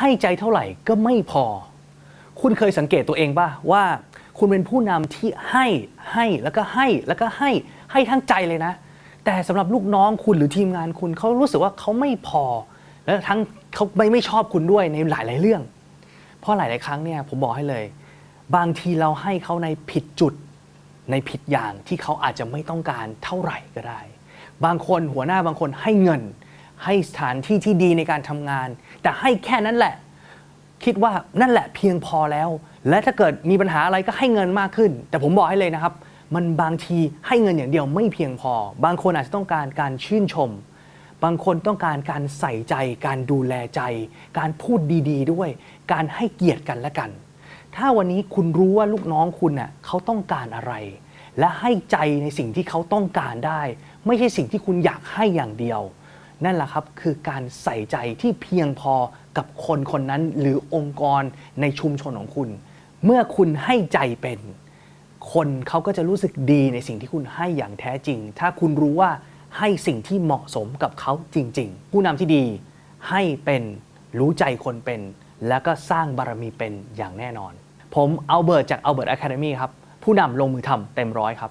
ให้ใจเท่าไหร่ก็ไม่พอ คุณเคยสังเกตตัวเองป่ะว่าคุณเป็นผู้นำที่ให้ให้แล้วก็ให้แล้วก็ให้ให้ทั้งใจเลยนะ แต่สำหรับลูกน้องคุณหรือทีมงานคุณเขารู้สึกว่าเขาไม่พอ แล้วทั้งเขาไม่ไม่ชอบคุณด้วยในหลาย ๆ เรื่อง เพราะหลาย ๆ ครั้งเนี่ยผมบอกให้เลย บางทีเราให้เขาในผิดจุดในผิดอย่างที่เขาอาจจะไม่ต้องการเท่าไหร่ก็ได้ บางคนหัวหน้าบางคนให้เงิน ให้สถานที่ที่ดีในการทำงาน แต่ให้แค่นั้นแหละ คิดว่านั่นแหละเพียงพอแล้ว และถ้าเกิดมีปัญหาอะไรก็ให้เงินมากขึ้น แต่ผมบอกให้เลยนะครับ มันบางทีให้เงินอย่างเดียวไม่เพียงพอ บางคนอาจจะต้องการการชื่นชม บางคนต้องการการใส่ใจ การดูแลใจ การพูดดี ๆ ด้วย การให้เกียรติกันและกัน ถ้าวันนี้คุณรู้ว่าลูกน้องคุณน่ะเขาต้องการอะไร และให้ใจในสิ่งที่เขาต้องการได้ ไม่ใช่สิ่งที่คุณอยากให้อย่างเดียว นั่นแหละครับคือการใส่ใจที่เพียงพอกับคนคนนั้นหรือองค์กรในชุมชนของคุณ เมื่อคุณให้ใจเป็น คนเขาก็จะรู้สึกดีในสิ่งที่คุณให้อย่างแท้จริง ถ้าคุณรู้ว่าให้สิ่งที่เหมาะสมกับเขาจริง ๆ ผู้นำที่ดีให้เป็นรู้ใจคนเป็น แล้วก็สร้างบารมีเป็นอย่างแน่นอน ผมเอัลเบิร์ตจาก Albert Academy ครับผู้นำลงมือทำเต็มร้อยครับ